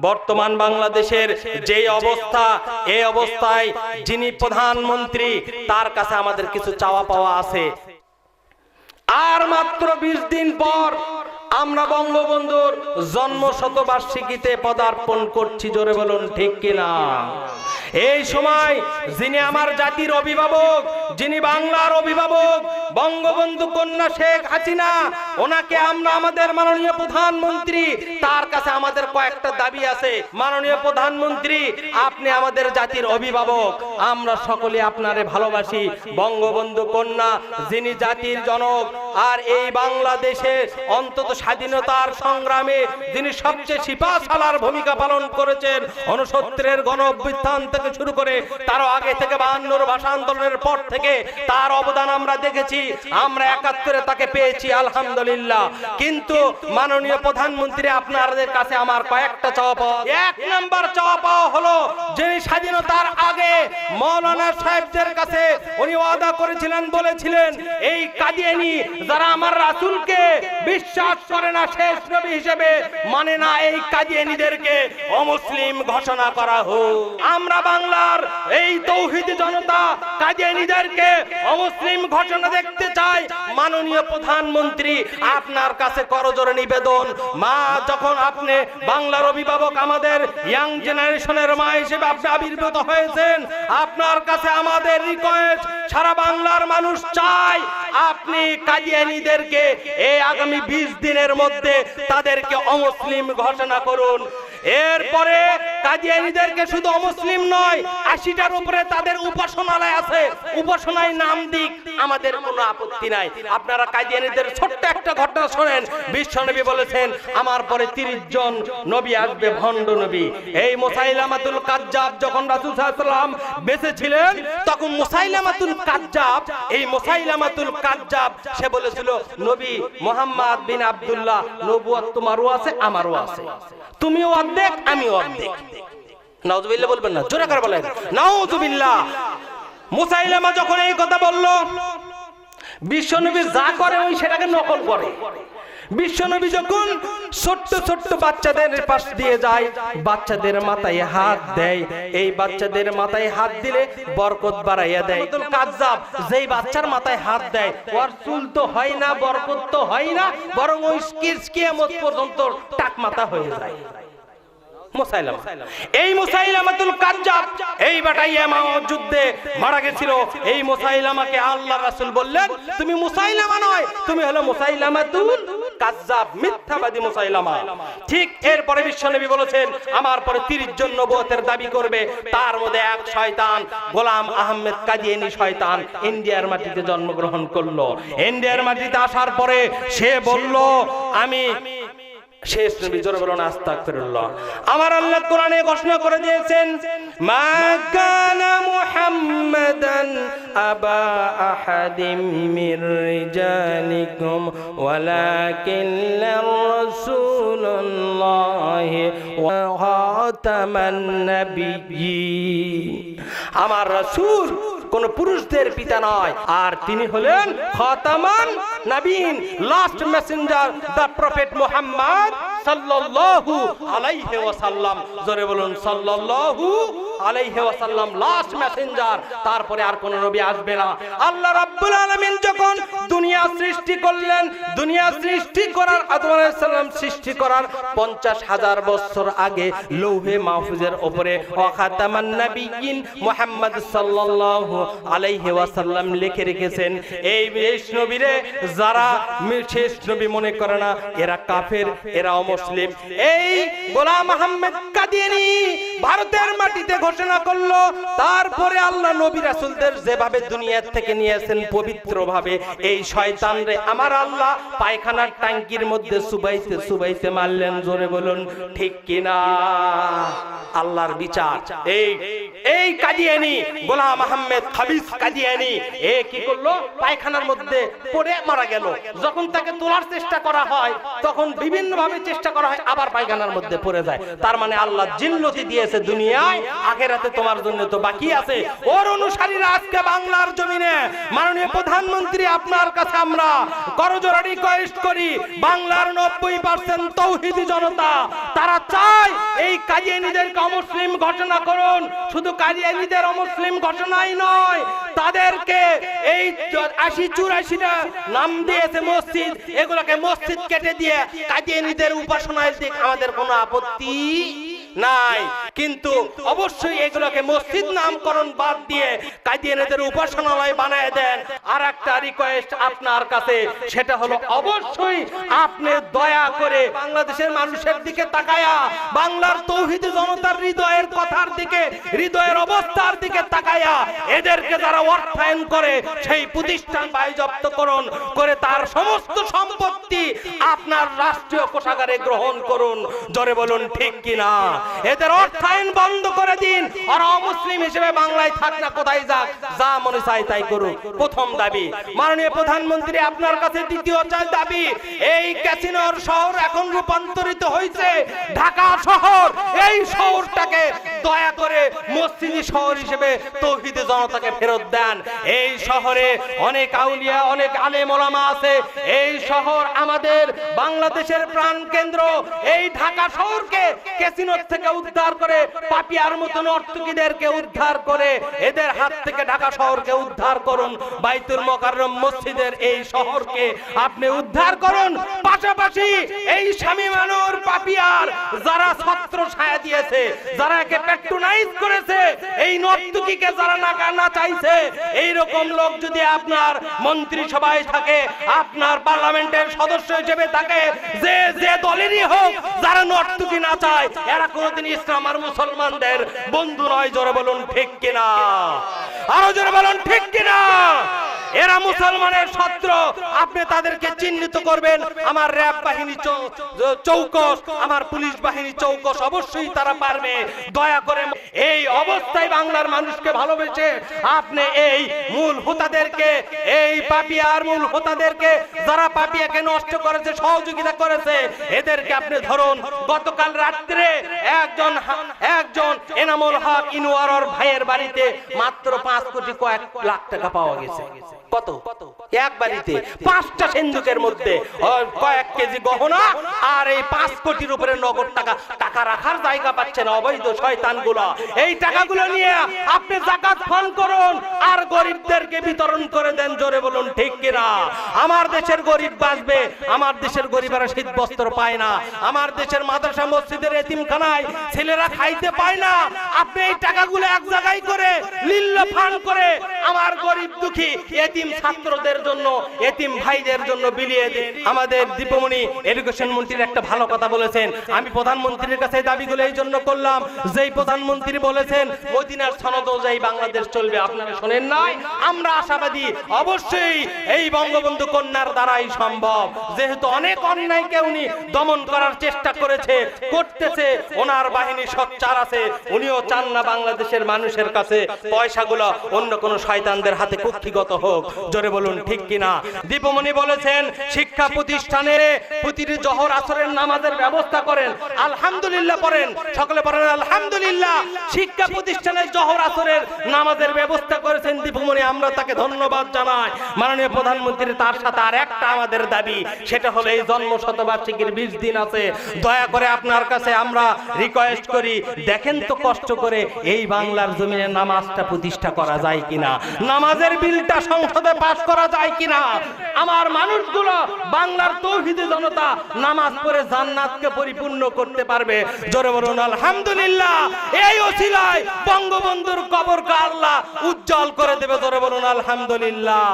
বর্তমান বাংলাদেশের যে অবস্থা, এই অবস্থায় যিনি প্রধানমন্ত্রী, তার কাছে আমাদের কিছু চাওয়া পাওয়া আছে। আর মাত্র বিশ দিন পর আমরা বঙ্গবন্ধুর জন্ম শতবার্ষিকীতে পদার্পণ করছি, জোরে বলুন, ঠিক কিনা? এই সময় যিনি আমার জাতির অভিভাবক, যিনি বাংলার অভিভাবক বঙ্গবন্ধু কন্যা শেখ হাসিনা, ওনাকে আমরা আমাদের মাননীয় প্রধানমন্ত্রী, তার কাছে আমাদের কয়েকটা দাবি আছে। মাননীয় প্রধানমন্ত্রী, আপনি আমাদের জাতির অভিভাবক, আমরা সকলে আপনারে ভালোবাসি। বঙ্গবন্ধু কন্যা, যিনি জাতির জনক, আর এই বাংলাদেশে অন্তত স্বাধীনতার সংগ্রামে যিনি সবচেয়ে সিপাশালার ভূমিকা পালন করেছেন অনসত্রের গণ অভ্যুত্থান থেকে শুরু করে, তারও আগে থেকে বাহান্নর ভাষা আন্দোলনের পর থেকে তার অবদান আমরা দেখেছি। আমরা একাত্তরে তাকে পেয়েছি, আলহামদুলিল্লাহ। কিন্তু মাননীয় প্রধানমন্ত্রী আপনাদের কাছে আমার কয়েকটা চাওয়া পাওয়া এক নাম্বার চাওয়া পাওয়া হলো, যিনি স্বাধীনতার আগে মৌলানা সাহেবদের কাছে উনি ওয়াদা করেছিলেন, বলেছিলেন, এই কাদিয়ানি যারা আমার রাসূলকে বিশ্বাস করে না, শেষ নবী হিসেবে মানে না, এই কাদিয়ানিদেরকে অমুসলিম ঘোষণা করা হোক। আমরা বাংলার এই তৌহিদ জনতা কাদিয়ানিদেরকে অমুসলিম ঘোষণা দেখতে চাই। মাননীয় প্রধানমন্ত্রী, আপনার কাছে করজোরে নিবেদন। মা, যখন আপনি বাংলার অভিভাবক আমাদের ইয়াং জেনারেশনের মা হিসেবে আপনি আবির্ভূত হয়েছেন, আপনার কাছে আমাদের রিকোয়েস্ট সারা বাংলার মানুষ চায় আপনি কাদিয়ানিদেরকে এই আগামী বিশ দিনের মধ্যে তাদেরকে অমুসলিম ঘোষণা করুন। এরপরে কাদিয়ানিদেরকে শুধু অমুসলিম নয়, আশিটার উপরে তাদের উপাসনালয় আছে। উপাসনায় নাম দিক, আমাদের কোনো আপত্তি নাই। আপনারা কাদিয়ানিদের ছোট্ট একটা ঘটনা শোনেন। বিশ্বনবী বলেছেন, আমার পরে তিরিশ জন নবী আসবে, ভণ্ড নবী। এই মোসাইলামাতুল কাজ্জাব যখন রাসূল সাল্লাম বেঁচে ছিলেন তখন মোসাইলামাতুল কাজ্জাব, এই মোসাইলামাতুল কাজ্জাব, সে বলেছিল, নবী মোহাম্মদ বিন আবদুল্লাহ নবুয়ত তোমারও আছে, আমারও আছে। তুমিও অর্ধেক, আমিও অর্ধেক। নাউজুবিল্লাহ বলবেন না, জোরে করে বলেন। নাউজুবিল্লাহ। মুসাইলামা যখন এই কথা বলল, বিশ্বনবী যা করে ওই সেটাকে নকল করে। বিশ্বনবী যখন ছোট্ট ছোট্ট বাচ্চাদের পাশ দিয়ে যায়, বাচ্চাদের মাথায় হাত দেয়। এই বাচ্চাদের মাথায় হাত দিলে বরকত বাড়াইয়া দেয়। কাজাব যেই বাচ্চার মাথায় হাত দেয়, ওর চুল তো হয় না, বরকত তো হয় না, বরং ওই কিয়ামত পর্যন্ত টাক মাথা হয়ে যায়। এই মুসাইলামাতুল কাজ্জাব, এই বাটাই যুদ্ধে মারা গেছিল। এই মুসাইলামাকে আল্লাহ রাসূল বললেন, তুমি মুসাইলামা নয়, তুমি হলো মুসাইলামাতুল কাজ্জাব, মিথ্যাবাদী মুসাইলামা। ঠিক এরপরে বিশ্বনবী বলেছেন, আমার পরে 30 জন নবুয়তের দাবি করবে, তার মধ্যে এক শয়তান, গোলাম আহমেদ কাদিয়ানি শয়তান ইন্ডিয়ার মাটিতে জন্মগ্রহণ করল। ইন্ডিয়ার মাটিতে আসার পরে সে বলল, আমি শেষ নবী জোরে বলুন, আস্তাগফিরুল্লাহ। আমার আল্লাহ কোরআনে ঘোষণা করে দিয়েছেন, মা কানা মুহাম্মাদান আবা আহাদিম মির রিজালিকুম, ওয়ালাকিন রাসূলুল্লাহ ওয়া খাতামান নাবিয়্যিন। আমার রাসূল কোন পুরুষদের পিতা নয়। আর তিনি হলেন খতামান নবীন last messenger the prophet Muhammad সাল্লাল্লাহু আলাইহি ওয়াসাল্লাম। জোরে বলুন, সাল্লাল্লাহু আলাইহি ওয়াসাল্লাম লাস্ট মেসেঞ্জার তারপরে আর কোন নবী আসবে না। আল্লাহ রাব্বুল আলামিন যখন দুনিয়া সৃষ্টি করলেন, দুনিয়া সৃষ্টি করার আদম আলাইহিস সালাম সৃষ্টি করার 50 হাজার বছর আগে লৌহে মাহফুজের উপরে ওয়াখাতামান নবিয়িন মুহাম্মদ সাল্লাল্লাহু আলাইহি ওয়াসাল্লাম লিখে রেখেছেন, এই যারা শেষ নবী মনে করে না, এরা কাফের, এরা অমুসলিম। এই গোলাম আহমেদ কাদিয়ানি ভারতের মাটিতে ঘোষণা করল, তারপরে আল্লাহ নবী রাসূলদের যেভাবে দুনিয়া থেকে নিয়েছেন পবিত্র ভাবে এই শয়তান রে আমার আল্লাহ পায়খানার ট্যাঙ্কির মধ্যে সুবাইতে সুবাইতে মারলেন, জোরে বলুন, ঠিক কিনা? আল্লাহর বিচার। এই এই কাদিয়ানি গোলাম আহমেদ খাবিস কাদিয়ানি এ কি করল? পায়খানার মধ্যে পড়ে মারা গেল। যখন তাকে তোলার চেষ্টা করা হয়, তখন বিভিন্ন ভাবে চেষ্টা করা হয়, আবার পায়খানার মধ্যে পড়ে যায়। তার মানে আল্লাহ দিয়ে দিয়েছে দুনিয়ায় আখেরাতে তোমার জন্য তো বাকি আছে। ওর অনুসারীরা আজকে বাংলার জমিনে, মাননীয় প্রধানমন্ত্রী আপনার কাছে আমরা করজোড়া রিকোয়েস্ট করি, বাংলার নব্বই পার্সেন্ট তৌহিদি জনতা, তারা চায় এই কাজিয়ানিদেরকে অমুসলিম ঘটনা করুন। শুধু কাজিয়ানিদের অমুসলিম ঘটনাই নয়, তাদেরকে এই আশি চুরাশিটা নাম দিয়েছে মসজিদ, এগুলোকে মসজিদ কেটে দিয়ে কাজিয়ানিদের উপাসনায় দিক, আমাদের কোনো আপত্তি নাই। কিন্তু অবশ্যই এগুলোকে মসজিদ নামকরণ বাদ দিয়ে কাদিয়ানেদের উপাসনালয় বানায় দেন। আর একটা রিকোয়েস্ট আপনার কাছে, সেটা হলো অবশ্যই আপনি দয়া করে বাংলাদেশের মানুষের দিকে তাকায়া বাংলার তৌহিদি জনতার হৃদয়ের কথার দিকে, হৃদয়ের অবস্থার দিকে তাকায়া এদেরকে যারা অর্থায়ন করে সেই প্রতিষ্ঠান করুন, করে তার সমস্ত সম্পত্তি আপনার রাষ্ট্রীয় কোষাগারে গ্রহণ করুন। জোরে বলুন, ঠিক কিনা? এদের অর্থায়ন বন্ধ করে দিন। আর অমুসলিম হিসেবে বাংলায় থাক না, কোথায় যাক, যা মনে চায় তাই করুক। প্রথম দাবি, মাননীয় প্রধানমন্ত্রী আপনার কাছে দ্বিতীয় চাই দাবি, এই ক্যাসিনোর শহর এখন রূপান্তরিত হয়েছে। ঢাকা শহর, এই শহরটাকে দয়া করে মসজিদি শহর হিসেবে তৌহিদে জনতাকে ফেরত দেন। এই শহরে অনেক আউলিয়া, অনেক আলেম ওলামা আছে। এই শহর আমাদের বাংলাদেশের প্রাণ কেন্দ্র এই ঢাকা শহরকে ক্যাসিনোর থেকে উদ্ধার করে পাপিয়ার মতন অর্থকীদেরকে উদ্ধার করে এদের হাত থেকে ঢাকা শহরকে উদ্ধার করুন। বাইতুল মোকাররম মসজিদের এই শহরকে আপনি উদ্ধার করুন। পাশাপাশি এই স্বামী মানুর পাপিয়ার যারা ছাত্র ছায়া দিয়েছে, যারা একে প্যাট্রোনাইজ করেছে, এই নর্তকীকে যারা নাকা না চাইছে এই রকম লোক যদি আপনার মন্ত্রী সভায় থাকে, আপনার পার্লামেন্টের সদস্য হিসেবে থাকে, যে যে দলেরই হোক, যারা নর্তকী না চায়, এরা কোনোদিন ইসলাম আর মুসলমানদের বন্ধু নয় জোরে বলুন ঠিক কিনা? আরও জোরে বলুন ঠিক কিনা? এরা মুসলমানের শত্রু। আপনি তাদেরকে চিহ্নিত করবেন। আমার র্যাব বাহিনী চৌকস, আমার পুলিশ বাহিনী চৌকস অবশ্যই তারা পারবে। দয়া করে এই অবস্থায় বাংলার মানুষকে ভালোবেসে আপনি এই মূল হোতাদেরকে, এই পাপিয়ার মূল হোতাদেরকে, যারা পাপিয়াকে নষ্ট করেছে, সহযোগিতা করেছে, এদেরকে আপনি ধরুন। গতকাল রাত্রে একজন একজন এনামুল হক ইনুয়ারর ভাইয়ের বাড়িতে মাত্র পাঁচ কোটি কয়েক লাখ টাকা পাওয়া গেছে। কত? এক বাড়িতে পাঁচটা সিন্ধুকের মধ্যে। কয়েক কেজি গহনা আর এই পাঁচ কোটির উপরে নগদ টাকা। টাকা রাখার জায়গা পাচ্ছেন অবৈধ শয়তানগুলো। এই টাকাগুলো নিয়ে আপনি জাকাত ফান্ড করুন আর গরিবদেরকে বিতরণ করে দেন জোরে বলুন ঠিক কিনা? আমার দেশের গরিব বাঁচবে আমার দেশের গরিবেরা শীত বস্ত্র পায় না। আমার দেশের মাদ্রাসা মসজিদের এতিমখানায় ছেলেরা খাইতে পায় না। আপনি এই টাকাগুলো এক জায়গায় করে লিল্ল ফান্ড করে আমার গরিব দুঃখী এতিম ছাত্রদের জন্য, এতিম ভাইদের জন্য বিলিয়ে দিন আমাদের দীপমণি এডুকেশন মন্ত্রীর একটা ভালো কথা বলেছেন। আমি প্রধানমন্ত্রীর কাছে দাবিগুলো এই জন্য করলাম। যেই প্রধানমন্ত্রী বলেছেন, মদিনার সনদ অনুযায়ী বাংলাদেশ চলবে। আপনারা শোনেন নাই? আমরা আশাবাদী। অবশ্যই এই বঙ্গবন্ধু কন্যার দ্বারাই সম্ভব। যেহেতু অনেক অন্যায় অন্যায়কে উনি দমন করার চেষ্টা করেছে, করতেছে, ওনার বাহিনী সচ্চার আছে, উনিও চান না বাংলাদেশের মানুষের কাছে পয়সাগুলো অন্য কোন শয়তানদের হাতে কুক্ষিগত হোক। জোরে বলুন ঠিক কিনা? দীপমণি বলেছেন শিক্ষা প্রতিষ্ঠানে প্রতিটি জহর আসরের নামাজের ব্যবস্থা করেন। আলহামদুলিল্লাহ পড়েন। সকলে পড়েন আলহামদুলিল্লাহ। শিক্ষা প্রতিষ্ঠানে জহর আসরের নামাজের ব্যবস্থা করেছেন দীপমণি। আমরা তাকে ধন্যবাদ জানাই। মাননীয় প্রধানমন্ত্রী তার সাথে আর একটা আমাদের দাবি সেটা হলো এই জন্ম শতবার্ষিকীর বিশ দিন আছে। দয়া করে আপনার কাছে আমরা রিকোয়েস্ট করি দেখেন তো কষ্ট করে এই বাংলার জমিনে নামাজটা প্রতিষ্ঠা করা যায় কিনা। নামাজের বিলটা সংসদে পাশ করা যায় কিনা? আমার মানুষগুলো বাংলার তৌহিদি জনতা নামাজ পড়ে জান্নাতকে পরিপূর্ণ করতে পারবে। জোরে বলুন, আলহামদুলিল্লাহ। এই ওসিলায় বঙ্গবন্ধুর কবরকে আল্লাহ উজ্জ্বল করে দেবে। জোরে বলুন, আলহামদুলিল্লাহ।